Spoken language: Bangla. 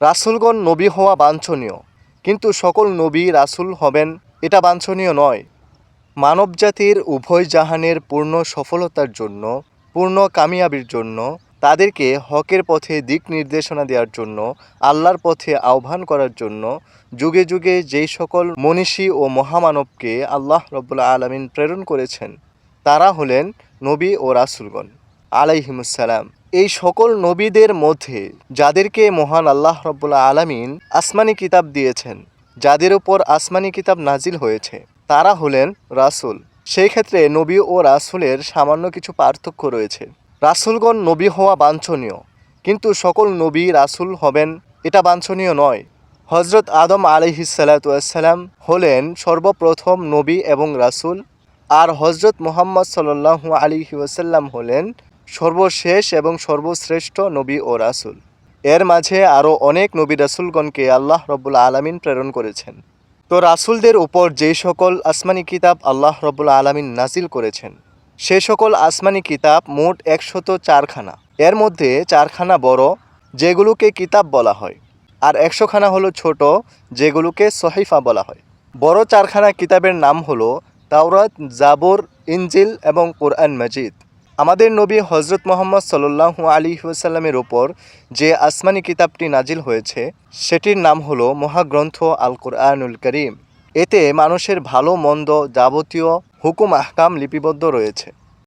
রাসূলগণ নবী হওয়া বাঞ্ছনীয়। কিন্তু সকল নবী রাসূল হবেন এটা বাঞ্ছনীয় নয়। মানবজাতির উভয় জাহানের পূর্ণ সফলতার জন্য, পূর্ণ কামিয়াবির জন্য, তাদেরকে হকের পথে দিক নির্দেশনা দেওয়ার জন্য, আল্লাহর পথে আহ্বান করার জন্য যুগে যুগে যেই সকল মনীষী ও মহামানবকে আল্লাহ রব্বুল্লা আলমিন প্রেরণ করেছেন, তারা হলেন নবী ও রাসূলগণ। আলাইহিমুসালাম এই সকল নবীদের মধ্যে যাদেরকে মহান আল্লাহ রব্বুল্লা আলামিন আসমানি কিতাব দিয়েছেন, যাদের উপর আসমানি কিতাব নাজিল হয়েছে, তারা হলেন রাসূল। সেই ক্ষেত্রে নবী ও রাসূলের সামান্য কিছু পার্থক্য রয়েছে। রাসূলগণ নবী হওয়া বাঞ্ছনীয়, কিন্তু সকল নবী রাসূল হবেন এটা বাঞ্ছনীয় নয়। হজরত আদম আলিহিসাল্লাম হলেন সর্বপ্রথম নবী এবং রাসূল, আর হজরত মোহাম্মদ সাল্লাল্লাহু আলিহি ওয়াসাল্লাম হলেন সর্বশেষ এবং সর্বশ্রেষ্ঠ নবী ও রাসুল। এর মাঝে আরও অনেক নবী রাসূলগণকে আল্লাহ রব্বুল আলামিন প্রেরণ করেছেন। তো রাসুলদের উপর যে সকল আসমানি কিতাব আল্লাহ রব্বুল আলামিন নাজিল করেছেন, সে সকল আসমানি কিতাব মোট একশত চারখানা। এর মধ্যে চারখানা বড়, যেগুলোকে কিতাব বলা হয়, আর একশোখানা হলো ছোট, যেগুলোকে সহিফা বলা হয়। বড় চারখানা কিতাবের নাম হলো তাওরাত, জাবর, ইনজিল এবং কোরআন মজিদ। আমাদের নবী হজরত মোহাম্মদ সাল্লু আলী ওয়াসাল্লামের ওপর যে আসমানি কিতাবটি নাজিল হয়েছে, সেটির নাম হলো মহাগ্রন্থ আল কোরআনুল করিম। এতে মানুষের ভালো, মন্দ, যাবতীয় হুকুম আহকাম লিপিবদ্ধ রয়েছে।